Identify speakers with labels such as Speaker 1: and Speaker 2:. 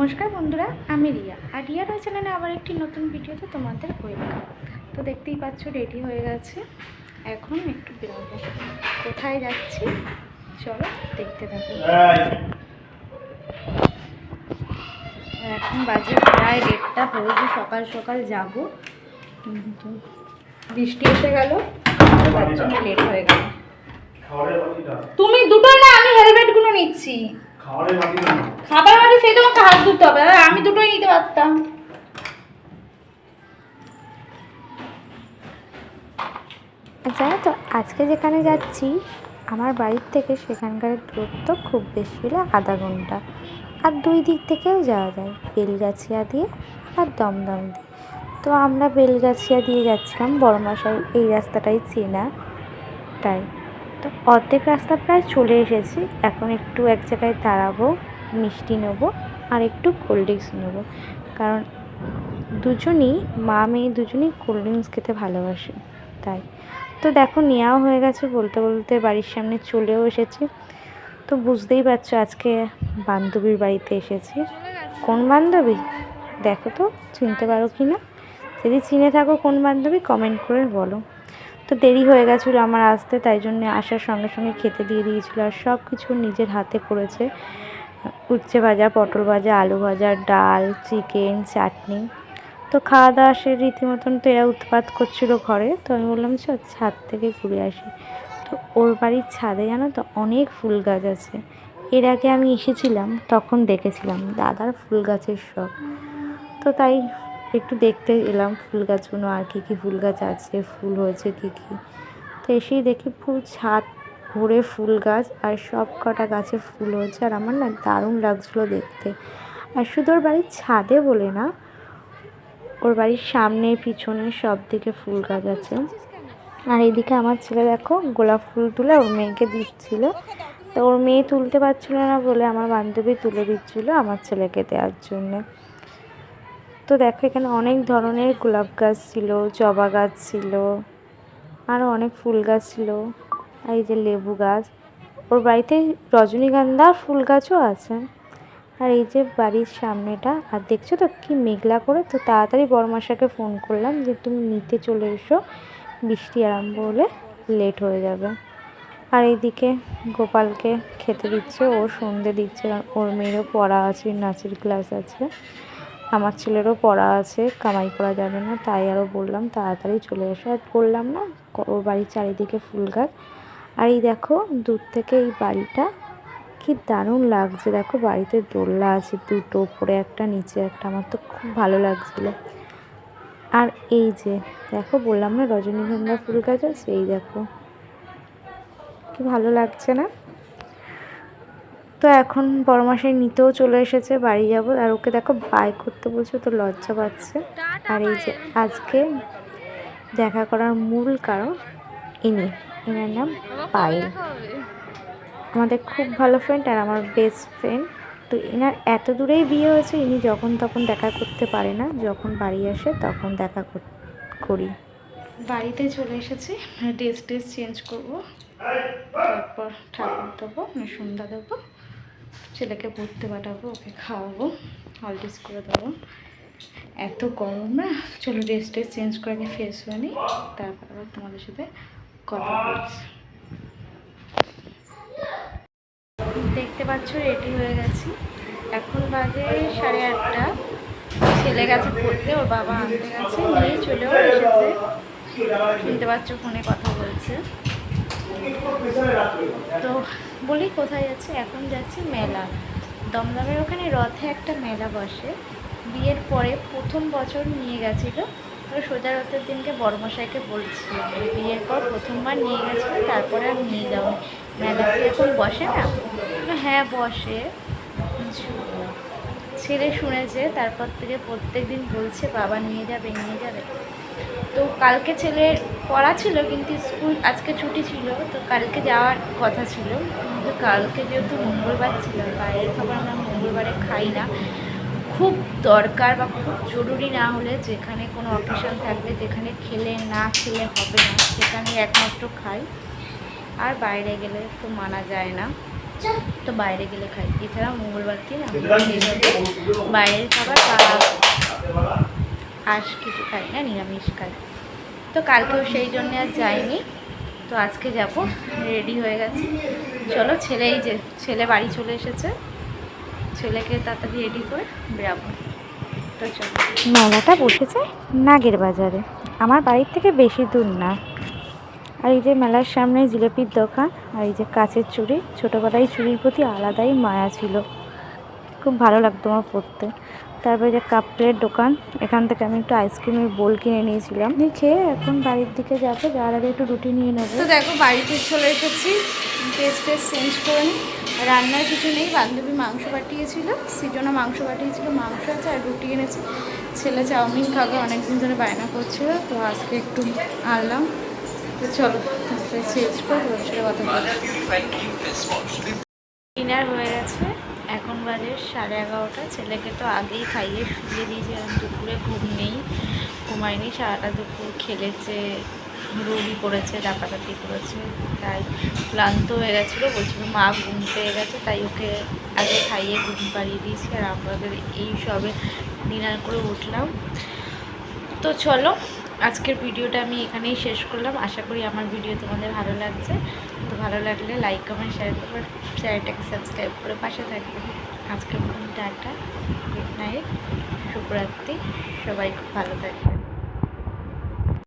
Speaker 1: নমস্কার বন্ধুরা আমি রিয়া। আর রিয়া রয় চ্যানেলে আবার একটি নতুন ভিডিওতে তোমাদের ওয়েলকাম। তো দেখতেই পাচ্ছ রেডি হয়ে গেছে। এখন একটু বেরোবো। কোথায় যাচ্ছি? চলো দেখতে থাকো। এখন বাজে প্রায় দেড়টা হয়েছে সকাল সকাল যাব। কিন্তু বৃষ্টি এসে গেল তার জন্য লেট হয়ে গেল। তুমি দুটো না আমি হেলমেটগুলো নিচ্ছি। খাবার মানে সেই তোমাকে হাত ধুতে হবে। আমি দুটোই নিতে পারতাম। জানো তো আজকে যেখানে যাচ্ছি আমার বাড়ির থেকে সেখানকার দূরত্ব খুব বেশি হলে আধা ঘণ্টা। আর দুই দিক থেকেও যাওয়া যায়। বেলগাছিয়া দিয়ে আর দমদম দিয়ে। তো আমরা বেলগাছিয়া দিয়ে যাচ্ছিলাম। বড়মাসাই এই রাস্তাটাই চেনা। তাই। তো অর্ধেক রাস্তা প্রায় চলে এসেছি। এখন একটু এক জায়গায় দাঁড়াবো, মিষ্টি নেব আর একটু কোল্ড ড্রিঙ্কস নেব। কারণ দুজনই, মা, মেয়ে দুজনেই কোল্ড ড্রিঙ্কস খেতে ভালোবাসে, তাই। তো দেখো, নেওয়াও হয়ে গেছে, বলতে বলতে বাড়ির সামনে চলেও এসেছি। তো বুঝতেই পারছ, আজকে বান্ধবীর বাড়িতে এসেছি। কোন বান্ধবী? দেখো তো, চিনতে পারো কি না যদি চিনে থাকো কোন বান্ধবী কমেন্ট করে বলো। তো দেরি হয়ে গেছিল আমার আসতে, তাই জন্য আসার সঙ্গে সঙ্গে খেতে দিয়ে দিয়েছিলো আর সব কিছু নিজের হাতে করেছে। উচ্ছে ভাজা, পটল ভাজা, আলু ভাজা, ডাল, চিকেন, চাটনি। তো খাওয়া দাওয়া সে রীতিমতন তো এরা উৎপাত করছিল ঘরে, তো আমি বললাম চল ছাদ থেকে ঘুরে আসি। তো ওর বাড়ির ছাদে জানো তো অনেক ফুল গাছ আছে। এর আগে আমি এসেছিলাম, তখন দেখেছিলাম দাদার ফুল গাছের শখ। তো তাই একটু দেখতে এলাম ফুল গাছগুলো আর কী কী ফুল গাছ আছে, ফুল হয়েছে কী কী। তো এসেই দেখি পুরো ছাদ ভরে ফুল গাছ আর সব কটা গাছে ফুল হয়েছে আর আমার না দারুণ লাগছিল দেখতে। আর শুধু ওর বাড়ির ছাদে বলে না, ওর বাড়ির সামনে, পিছনে সব দিকে ফুল গাছ আছে। আর এইদিকে আমার ছেলে দেখো গোলাপ ফুল তুলে ওর মেয়েকে দিচ্ছিল। তো ওর মেয়ে তুলতে পারছিল না বলে আমার বান্ধবী তুলে দিচ্ছিল আমার ছেলেকে দেওয়ার জন্যে। তো দেখো, এখানে অনেক ধরনের গোলাপ গাছ ছিল, জবা গাছ ছিল আরও অনেক ফুল গাছ ছিল। আর এই যে লেবু গাছ, ওর বাড়িতে রজনীগন্ধা ফুল গাছও আছে। আর এই যে বাড়ির সামনেটা, আর দেখছ তো কি মেঘলা করে? তো তাড়াতাড়ি বড়মাসাকে ফোন করলাম যে, তুমি নিতে চলে এসো, বৃষ্টি আরম্ভ হলে লেট হয়ে যাবে। আর এইদিকে গোপালকে খেতে দিচ্ছে, ও সন্ধে দিচ্ছে, ওর মেয়েরও পড়া আছে, নাচের ক্লাস আছে। আমার ছেলেরও পড়া আছে, কামাই করা যাবে না, তাই আরও বললাম তাড়াতাড়ি চলে এসো। আর বললাম না, ওর বাড়ির চারিদিকে ফুল গাছ। আর এই দেখো, দূর থেকে এই বাড়িটা কি দারুণ লাগছে। দেখো, বাড়িতে দোলনা আছে, দুটো উপরে একটা, নিচে একটা, আমার তো খুব ভালো লাগছিল। আর এই যে, দেখো, বললাম না রজনীগন্ধা ফুল গাছ আছে, এই দেখো, কি ভালো লাগছে না? তো এখন বড় মাসে নিতেও চলে এসেছে বাড়ি যাব। আর ওকে দেখো বাই করতে বলছে তো লজ্জা পাচ্ছে। আর এই যে আজকে দেখা করার মূল কারণ ইনি। এনার নাম পায়েল। আমাদের খুব ভালো ফ্রেন্ড আর আমার বেস্ট ফ্রেন্ড তো এনার এত দূরেই বিয়ে হয়েছে ইনি যখন তখন দেখা করতে পারে না। যখন বাড়ি আসে তখন দেখা কর- করি। বাড়িতে চলে এসেছি ড্রেস ড্রেস চেঞ্জ করব। তারপর ঠাকুর দেবো মানে সন্ধ্যা দেবো। ছেলেকে পড়তে পাঠাবো, ওকে খাওয়াবো হলডিস করে দেবো। এত গরম না। চলো ড্রেস ড্রেস চেঞ্জ করে আগে ফ্রেশ হয়ে নিই তারপর আবার তোমাদের সাথে কথা বলছি। দেখতে পাচ্ছ রেডি হয়ে গেছি। এখন বাজে সাড়ে আটটা। ছেলে গেছে পড়তে, ওর বাবা আনতে গেছে, নিয়ে চলেও এসেছে। শুনতে পাচ্ছ ফোনে কথা বলছে। তো বলি কোথায় যাচ্ছে? এখন যাচ্ছি মেলা। দমদমের ওখানে রথে একটা মেলা বসে। বিয়ের পরে প্রথম বছর নিয়ে গেছিল। তো সোজা রথের দিনকে বড়মশাইকে বলছি বিয়ের পর প্রথমবার নিয়ে গেছিল, তারপরে আর নিয়ে যাও মেলা কি এখন বসে না? হ্যাঁ বসে। ছেলে শুনেছে, তারপর থেকে প্রত্যেক দিন বলছে, বাবা নিয়ে যাবে নিয়ে যাবে। তো কালকে ছেলের পড়া ছিল, কিন্তু স্কুল আজকে ছুটি ছিল, তো কালকে যাওয়ার কথা ছিল। কিন্তু কালকে যেহেতু মঙ্গলবার ছিল, বাইরের খাবার আমরা মঙ্গলবারে খাই না। খুব দরকার বা খুব জরুরি না হলে যেখানে কোনো অকেশন থাকবে যেখানে খেলে না খেলে হবে না, সেখানে একমাত্র খাই। আর বাইরে গেলে তো মানা যায় না। তো বাইরে গেলে খাই। এছাড়া মঙ্গলবার দিন বাইরের খাবার বা আঁশ কিছু খাই না, নিরামিষ খাই। তো কালকেও সেই জন্য আর যাইনি। তো আজকে যাব, রেডি হয়ে গেছে। চলো ছেলেই যে, ছেলে বাড়ি চলে এসেছে। ছেলেকে তাড়াতাড়ি রেডি করে বেরাবো তো চলো। মেলাটা বসেছে নাগের বাজারে। আমার বাড়ির থেকে বেশি দূর না। আর এই যে মেলার সামনে জিলেপির দোকান, আর এই যে কাচের চুড়ি, ছোটোবেলায় চুড়ির প্রতি আলাদাই মায়া ছিল। খুব ভালো লাগতো আমার পরতে। তারপরে যে কাপ প্লেট দোকান, এখান থেকে আমি একটু আইসক্রিমের বোল কিনে নিয়েছিলাম। খেয়ে এখন বাড়ির দিকে যাব, যাওয়ার আগে একটু রুটি নিয়ে নেব। তো দেখো, বাড়িতে চলে এসেছি। টেস্ট টেস্ট চেঞ্জ করে নিই রান্নার কিছু নেই, বান্ধবী মাংস পাঠিয়েছিল, সিজনা মাংস পাঠিয়েছিল, মাংস আছে আর রুটি এনেছি। ছেলে চাউমিন খাবে, অনেকদিন ধরে বায়না করছিল, তো আজকে একটু আনলাম। তো চলো চেঞ্জ করে তোমার সাথে কথা বলি ডিনার হয়ে গেছে। বাজে সাড়ে এগারোটা ছেলেকে তো আগেই খাইয়ে শুয়ে দিয়েছি এখন দুপুরে ঘুম নেই, ঘুমায়নি, সারাটা দুপুর খেলেছে রুবি করেছে ডাকাডাকি করেছে, তাই ক্লান্ত হয়ে গেছিল, বলছিল মা ঘুম পেয়ে গেছে, তাই ওকে আগে খাইয়ে ঘুম পাড়িয়ে দিয়েছি, আর আমাদের এই সবে ডিনার করে উঠলাম। তো চলো, আজকের ভিডিওটা আমি এখানেই শেষ করলাম। আশা করি আমার ভিডিও তোমাদের ভালো লাগছে। তো ভালো লাগলে লাইক কমেন্ট শেয়ার করবে। চ্যানেলটাকে সাবস্ক্রাইব করে পাশে থাকবে। আজকের মতন টাটা গুড নাইট শুভরাত্রি সবাই খুব ভালো থাকবে